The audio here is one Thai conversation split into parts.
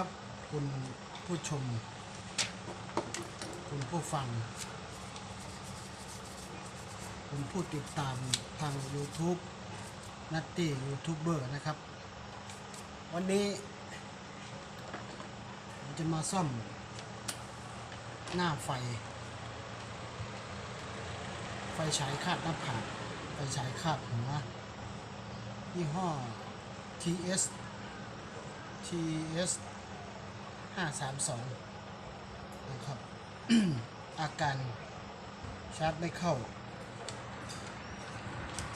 ครับ คุณผู้ชม คุณผู้ฟัง คุณผู้ติดตามทาง YouTube นัตตี้ยูทูบเบอร์นะครับ วันนี้ผมจะมาซ่อมหน้าไฟ ไฟฉายคาดหน้าผากไฟฉายคาดหัวยี่ห้อ TS TS 532 นะครับ อาการชาร์จไม่เข้า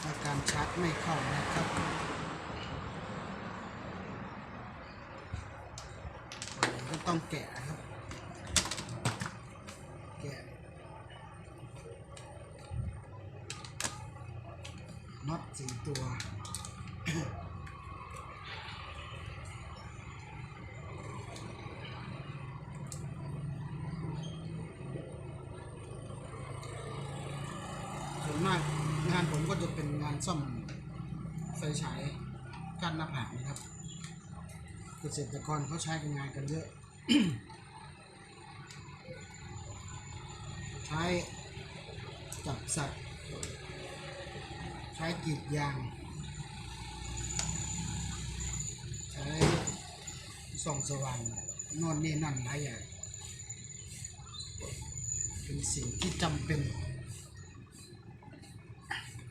อาการชาร์จไม่เข้านะครับก็ต้องแกะครับ แกะน็อตสี่ตัว ส่วนมากงานผมก็จะเป็นงานซ่อม ไฟฉายกั้นหน้าผากนะครับ เกษตรกรเขาใช้กันงานกันเยอะ ใช้จับสัตว์ ใช้กรีดยาง ใช้ส่องสว่างนอนนี่นั่นหลายอย่างเป็นสิ่งที่จำเป็น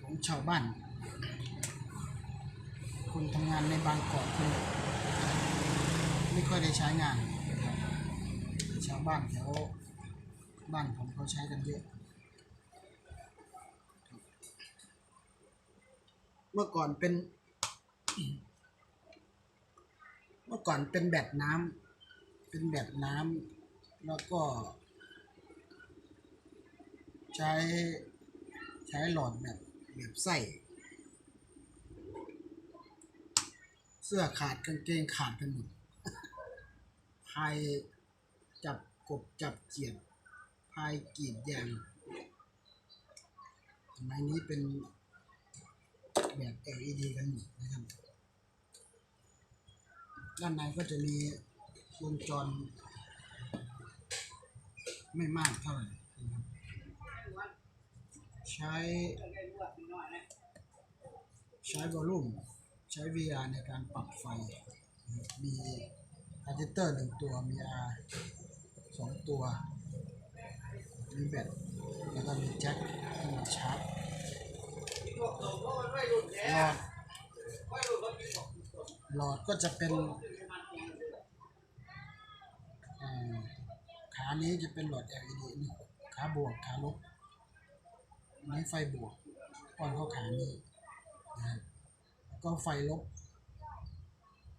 ของชาวบ้าน คนทำงานในบางเกาะคนไม่ค่อยได้ใช้งานชาวบ้านแถวบ้านผมเขาใช้กันเยอะ เมื่อก่อนเป็น เมื่อก่อนเป็นแบตน้ำเป็นแบตน้ำแล้วก็ ใช้ใช้หลอดแบบแบบไส้ เสื้อขาดกางเกงขาดกันหมดพายจับกบจับเขียดพายกรีดยางสมัยนี้เป็นแบบ LED กันหมดนะครับ ด้านในก็จะมีวงจร ไม่มากเท่าไหร่นะครับ ใช้ ใช้วอลลุ่ม ใช้ VR ในการปรับไฟ มีอะแดปเตอร์หนึ่งตัว มี R สองตัว มีแบต แล้วก็มีแจ็คที่มาชาร์จหลอดหลอดก็จะเป็นอ่าขานี้จะเป็นหลอด LED นี่ขาบวกขาลบนี้ไฟบวกป้อนเข้าขานี้ ก็ไฟลบ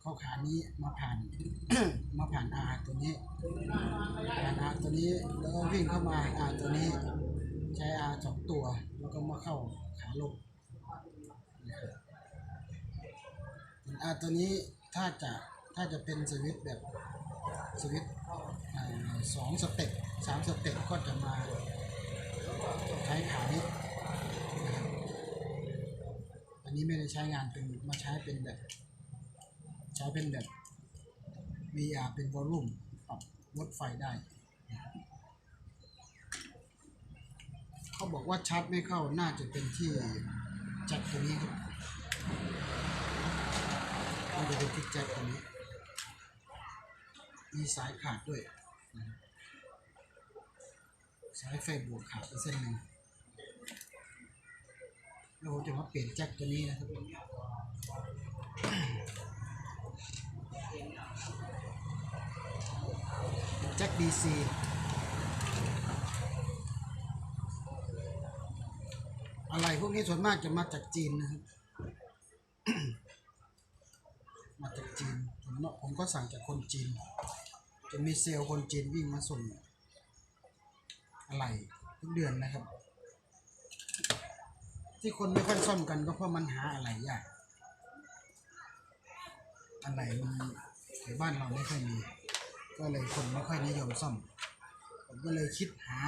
เข้าขานี้มาผ่าน มาผ่านอาตัวนี้ผ่านอาตัวนี้แล้วก็วิ่งเข้ามาอาตัวนี้ ใช้อาสองตัว แล้วก็มาเข้าขาลบนะครับส่วนอาตัวนี้ถ้าจะถ้าจะเป็นสวิตแบบสวิตสองสเต็ปสามสเต็ปก็จะมาใช้ขานี้ อันนี้ไม่ได้ใช้งานเป็นมาใช้เป็นแบบ ใช้เป็นแบบ VR เป็นวอลลุ่มปรับลดไฟได้ เขาบอกว่าชาร์จไม่เข้าน่าจะเป็นที่จ็คตัวนี้ครับน่าจะเป็นที่จ็คตัวนี้ มีสายขาดด้วย สายไฟบวกขาดไปเส้นหนึ่ง แล้วผมจะมาเปลี่ยนแจ็คตัวนี้นะครับแจ็คดีซีอะไรพวกนี้ส่วนมากจะมาจากจีนนะครับ มาจากจีนผมเนาะผมก็สั่งจากคนจีน จะมีเซลล์คนจีนวิ่งมาส่งอะไรทุกเดือนนะครับ ที่คนไม่ค่อยซ่อมกันก็เพราะมันหาอะไรยากอะไรมันในบ้านเราไม่ค่อยมี ก็เลยคนไม่ค่อยนิยมซ่อม ผมก็เลยคิดหา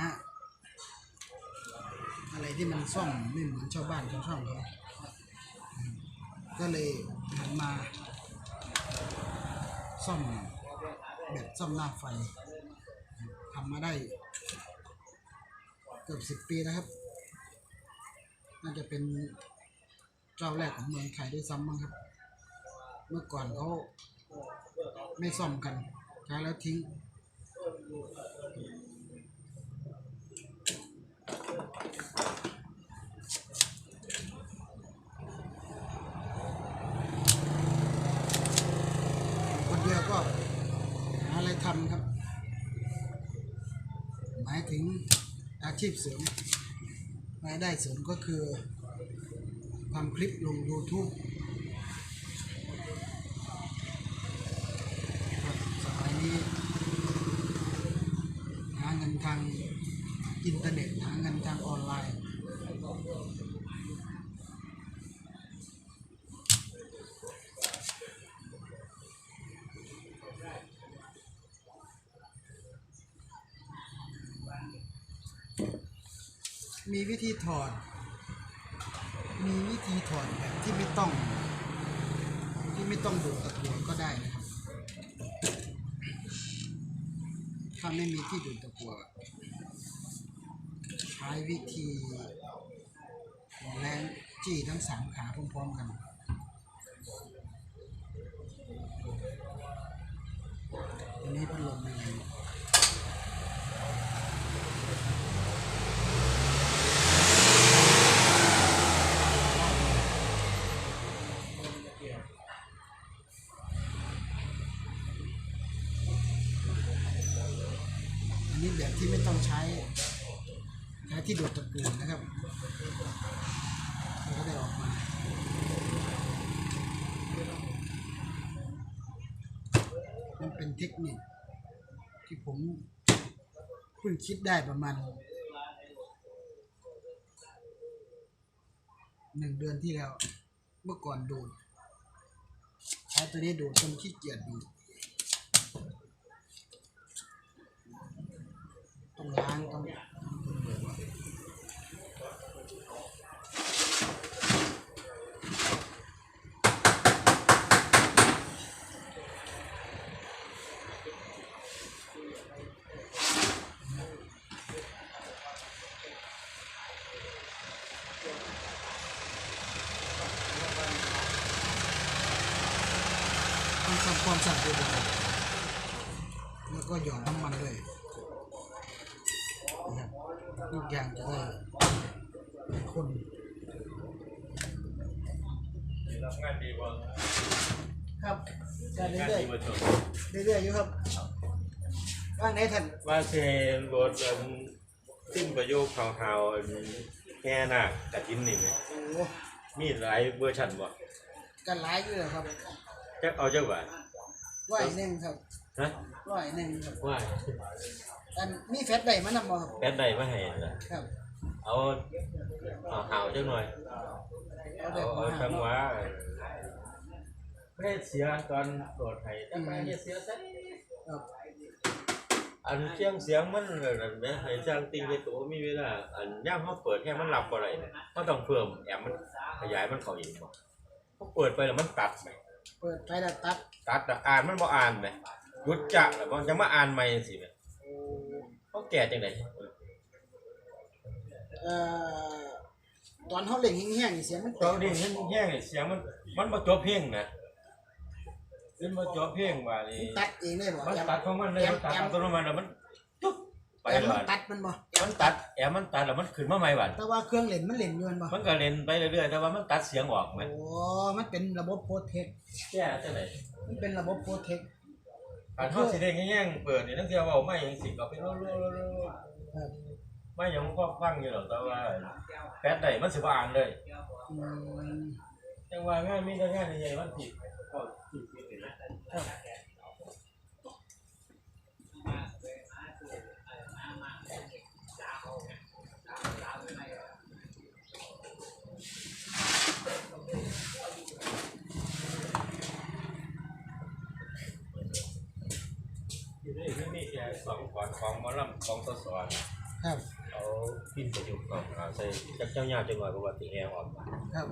อะไรที่มันซ่อมไม่เหมือนชาวบ้านชาวช่องเขาก็เลยหันมาซ่อมแบตซ่อมหน้าไฟทำมาได้เกือบสิบปีแล้วครับ น่าจะเป็นเจ้าแรกของเมืองไทยด้วยซ้ำมั้งครับ เมื่อก่อนเขาไม่ซ่อมกันใช้แล้วทิ้งคนเดียวก็หาอะไรทำครับ หมายถึงอาชีพเสริม รายได้เสริมก็คือทำคลิปลง YouTube ครับสมัยนี้หาเงินทางอินเทอร์เน็ตหาเงินทางออนไลน์ มีวิธีถอด มีวิธีถอดแบบที่ไม่ต้อง ที่ไม่ต้องดูดตะกั่วก็ได้นะครับ ถ้าไม่มีที่ดูดตะกั่วใช้วิธีแรงจี้ทั้งสามขาพร้อมๆกันอันนี้พัดลมยังไง อันนี้แบบที่ไม่ต้องใช้ ใช้ที่ดูดตะกูนะครับมันก็ได้ออกมา มันเป็นเทคนิค ที่ผมเพิ่งคิดได้ประมาณหนึ่งเดือนที่แล้ว เมื่อก่อนดูดใช้ตัวนี้ดูดจนขี้เกียจดูดต้องล้างต้องต้อง ทำความสะอาดด้วยนะครับแล้วก็หยอดน้ำมันด้วยนะครับทุกอย่างจะได้คนรับงานดีกว่าครับการงานเรื่อยดีกว่าจบๆเรื่อยๆอยู่ครับว่างไหนท่านว่าเซนบทอันสิ้นประโยคข่าวๆอันแค่หน้ากระทินนี่ไหมโอ้โหมีหลายเวอร์ชันบ่กันหลายอยู่เลยครับ จะเอาจังหวะร้อยหนึ่งครับฮะร้อยหนึ่งครับว่าอันมีแฟตได้มานำบ่ครับแบดใดมาให้ล่ะครับเอาเอาหาวจังหน่อย เอาเอาแบบเอามาจังหวะไม่ให้เสียตอนโดดให้จังหวะอย่าเสียซะครับ อันเสียงเสียงมันนั่นแหมให้สร้างติงไปตัวมีเวลาอันย่ามเขาเปิดแค่มันหลับบ่ได้เนี่ยเขาต้องเพิ่มแอมมันขยายมันเข้าอีกบ่เขาเปิดไปแล้วมันตัดไหม เปิดไฟแล้วตัดตัดอะอ่านมันบ่อ่านไหมหยุดจะแล้วมันจะมาอ่านใหม่สิไหมเขาแก่จังไดเอ่อตอนเขาเล่งแห้งๆนี่เสียงมันตอนนี้เห็นแห้งนี่เสียงมัน มันบ่จบเพลงนะมันบ่จบเพลงว่านี่ตัดเองได้บ่มันแอมตัดของมันเลยมันตัดอัตโนมัติแล้วมันจุ๊บ ไปแอมเลมันยตัดมันบ่มันตัดแอมมันตัดแล้วมันขึ้นมาใหม่บัดแต่ว่าเครื่องเล่นมันเล่นอยู่แม่นบ่มันก็เล่นไปเรื่อยๆแต่ว่ามันตัดเสียงออกไหมโอ้มันเป็นระบบโปรเทคแก่จังไดมันเป็นระบบโปรเทคอันเฮาสิได้แง่งๆเปิดนี่ตั้งแต่เว้าไม่ยังสิก็ไปโลๆครับๆๆไม่ยังพอฟังอยู่หรอกแต่ว่าแปดได้มันสิบ่อ่านเลยอืมจังว่างานมีแต่งานใหญ่ๆมันผิดก็ผิดผิดนะครับ อยู่นี่มันมี แค่สองขอนของหมอลำของสสอนครับเอาพิมพ์ประยุกต์เอาเอาใส่จักเจ้าหญ้าจังหน่อยเพราะว่าติแอร์ออกมาครับ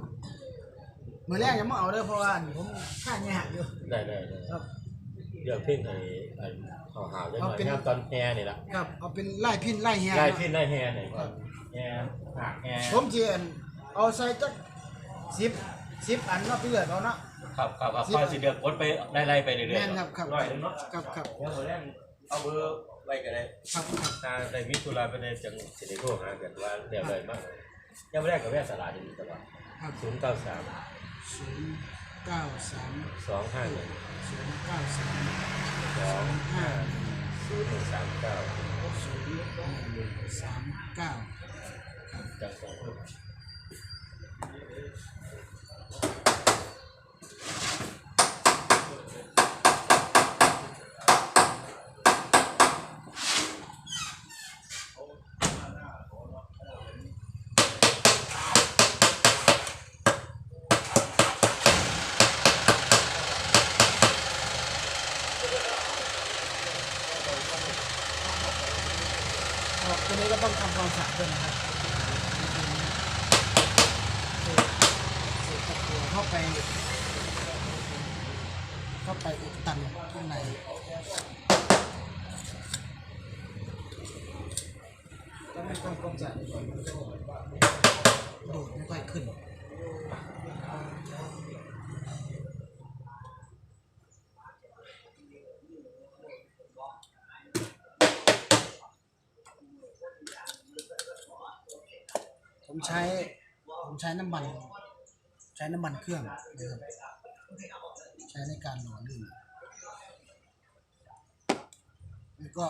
มื้อแรกยังบ่เอาเด้อเพราะว่าอันผมค่ายากอยู่ ได้ได้ได้ครับ เลือกเพลงให้อันเขาหาวจังหน่อยยามตอนแฮนี่ล่ะครับเอาเป็นไล่พินไล่เฮียไล่พินไล่แฮนี่ครับแฮหากแฮผมจีอันเอาใส่จักสิบสิบอันเนาะพี่เลือดเอาเนาะ ครับครับครับค่อยสิเดือกกดไปไล่ๆไปเรื่อยๆแม่นครับครับ ร้อยหนึงเนาะครับครับเดี๋ยวมื้อแรง เอาเบอร์ไว้ก็ได้ครับครัาได้มิถุลาไปในจังสิริโกหากันว่าเรียบเลยมากยังไม่แรกกับแม่สลาจะมีตลอดบศูนย์เก้าสามศูนย์เก้าสามสองห้าหนึ่งศูนย์เก้าสามสองห้าศูนย์หนึ่งสามเก้าศูนย์หนึ่งสามเก้าจาสองคน ครับตัวนี้ก็ต้องทำความสะอาดด้วยนะครับเศษเศษตะกั่วเข้าไป เข้าไปอุดตันข้างในถ้าไม่ทำความสะอาดก่อนมันก็ดูดไม่ค่อยขึ้นผมใช้ ผมใช้น้ำมัน ใช้น้ำมันเครื่องนะครับ ช้ในการหล่อลื่นแล้วก็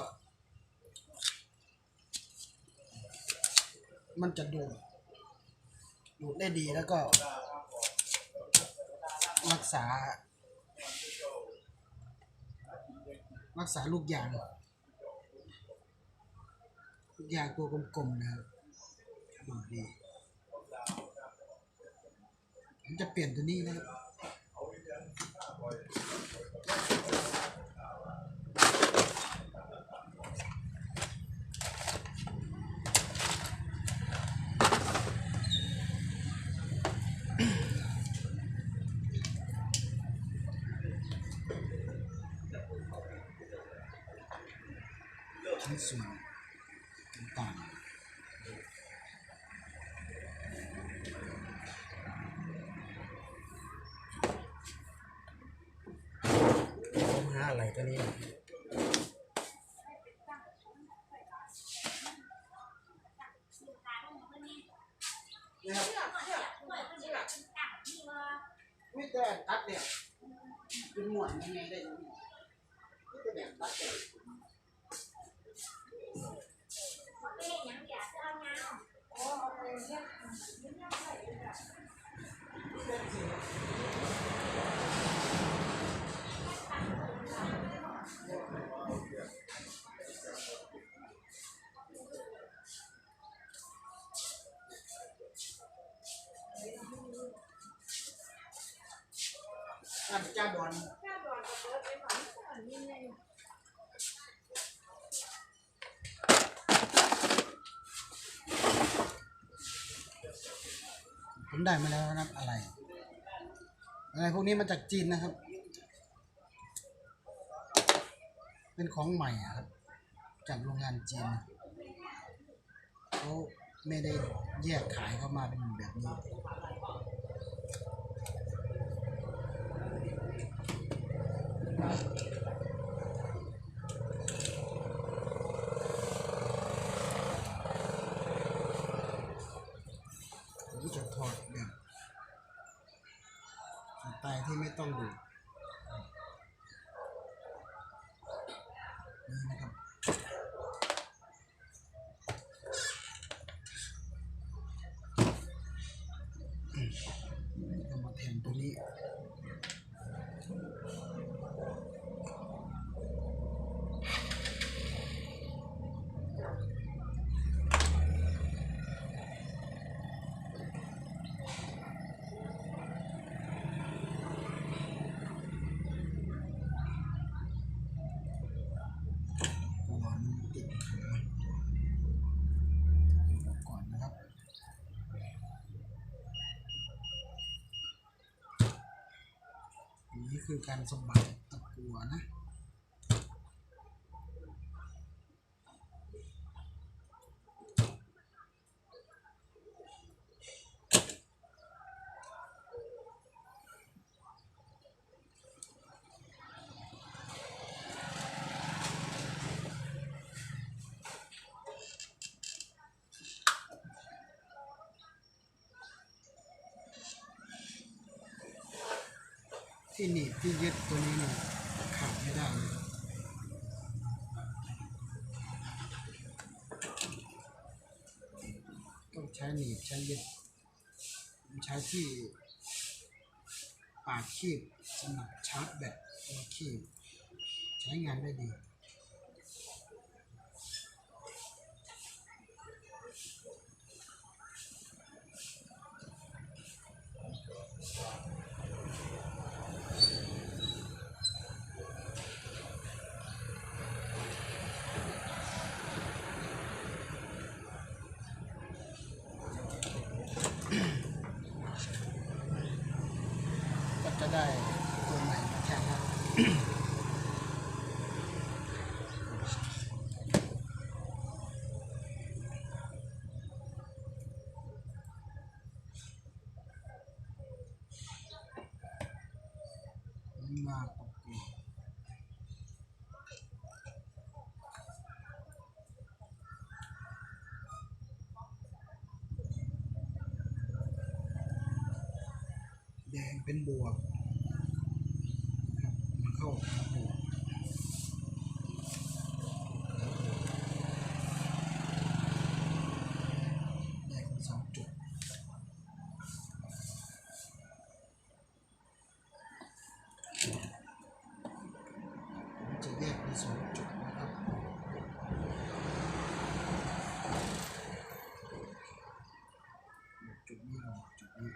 มันจะดูดดูดได้ดีแล้วก็ รักษา รักษาลูกยางลูกยางตัวกลมๆนะครับดูดีผมจะเปลี่ยนตัวนี้นะครับ ชิ้นส่วนต่างๆ ผมหา อะไรตัวนี้ไม่แต่ตัดเนี่ยเป็นหมวดยังไงได้ยังไงไม่แต่แบบตัดเนี่ย อะจ้าบอลผมได้มาแล้วนะครับอะไร อะไรพวกนี้มาจากจีนนะครับ เป็นของใหม่ครับ จากโรงงานจีนเขาไม่ได้แยกขายเข้ามาเป็นแบบนี้ ผมจะถอดแบบ สไตล์ที่ไม่ต้องดูดนี่นะครับอืมเอามาแทนตัวนี้ หัวมันติดขาก่อนนะครับ อันนี้ คือการสมบัติตะกัวนะ ที่หนีบที่ยึดตัวนี้เนี่ยขาดไม่ได้ต้องใช้หนีบใช้ยึดใช้ที่ปากคีบสำหรับชาร์จแบตคีบใช้งานได้ดี ก็จะได้ตัวใหม่มาแทนแล้วมาประกอบแดงเป็นบวก มันเข้ากับบวกแยกเป็นสองจุด ผมจะแยกเป็นสองจุดนะครับ จุดนี้กับจุดนี้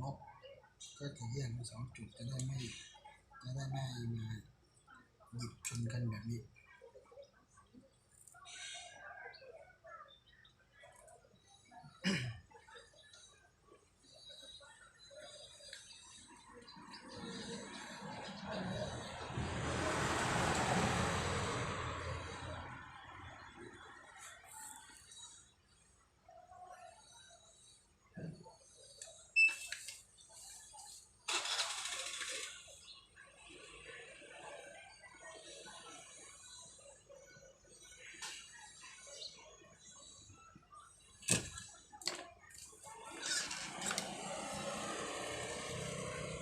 ลบ ก็จะแยกเป็นสองจุดจะได้ไม่จะได้ไม่มาหยิบชนกันแบบนี้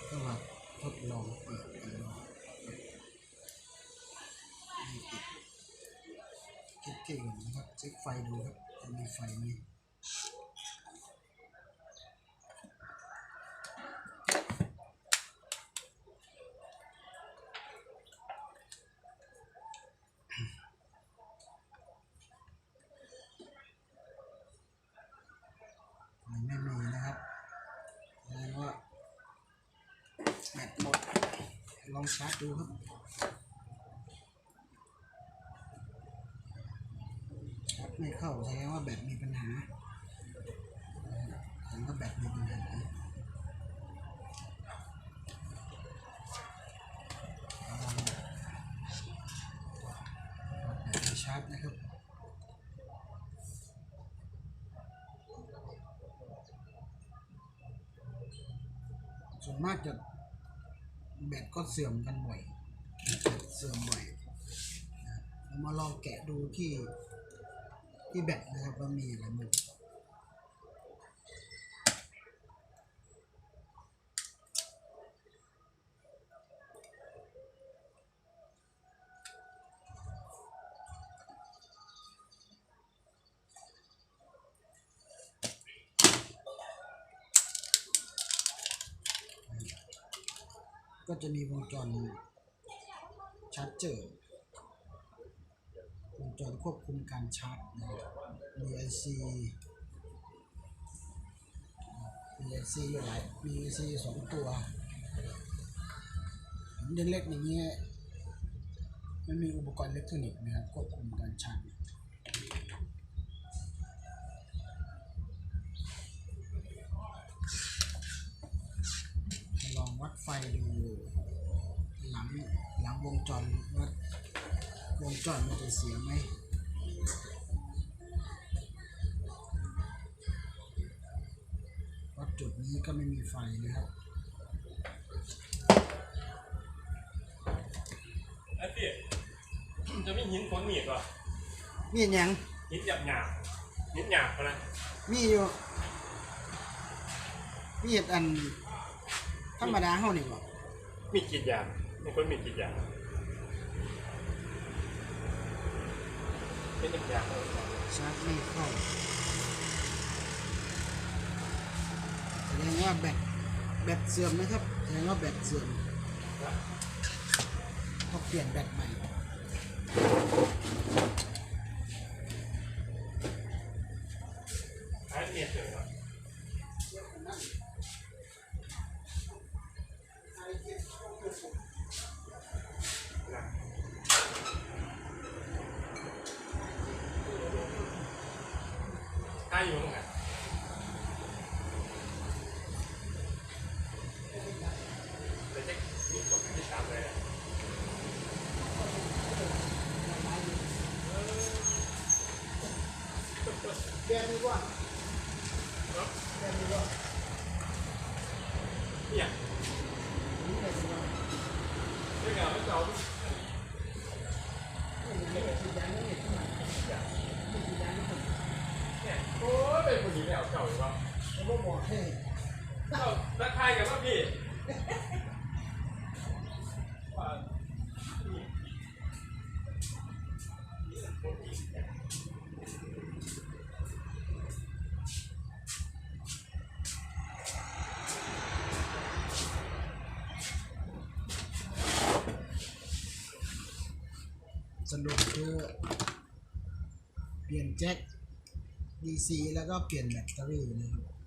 ก็มาทดลองเปิดกันดูนี่ติด คิดเก่งนะครับเช็คไฟดูครับจะมีไฟไหมมันไม่มีนะครับแสดงว่าแบตหมด ลองชาร์จดูครับชาร์จไม่เข้าแสดงว่าแบตมีปัญหาแสดงว่าแบตมีปัญหาเอาแบตไปชาร์จนะครับ ส่วนมากจะแบตก็เสื่อมกันบ่อย เสื่อมบ่อยเรามาลองแกะดูที่ที่แบตนะครับว่ามีอะไรบ้าง ก็จะมีวงจรชาร์จเจอร์วงจรควบคุมการชาร์จนะครับ BIC BIC อยู่หลาย BIC สองตัวเด่นเล็กอย่างเงี้ยมันมีอุปกรณ์อิเล็กทรอนิกส์นะครับควบคุมการชาร์จ ไฟดูหลังหลังวงจรว่าวงจรมันจะเสียไหมวัดจุดนี้ก็ไม่มีไฟนะครับไอ้พี่จะมีหินผลมีดป่ะมีดยังหินหยาบหยาบหินหยาบอะนะมีอยู่มีดอัน ธรรมดาเฮานี่บ่มีดกรีดยางมีคนมีดกรีดยางเป็นหยาบหยาบชาร์จไม่เข้าแสดงว่าแบตแบตเสื่อมนะครับแสดงว่าแบตเสื่อมต้องเปลี่ยนแบตใหม่หายเมียดเลยว่ะนะถ้าอยู่ตรงไหนเดี๋ยวจะมีคนติดตามเลยอะ เปลี่ยนดีกว่า เนาะ เปลี่ยนดีกว่า เนี่ย นี่เลยดีกว่า เรื่องเอาเก่า ไม่ได้ฉีดยาไม่ได้ฉีดยาไม่ได้ฉีดยาไม่ได้ เนี่ยโอ้ยเป็นคนนี้แล้วเก่าหรือเปล่าเขาบอกบอกให้เก่ารักใครกันป่ะพี่ เปลี่ยนแจ็ค DC แล้วก็เปลี่ยนแบตเตอรี่นะครับ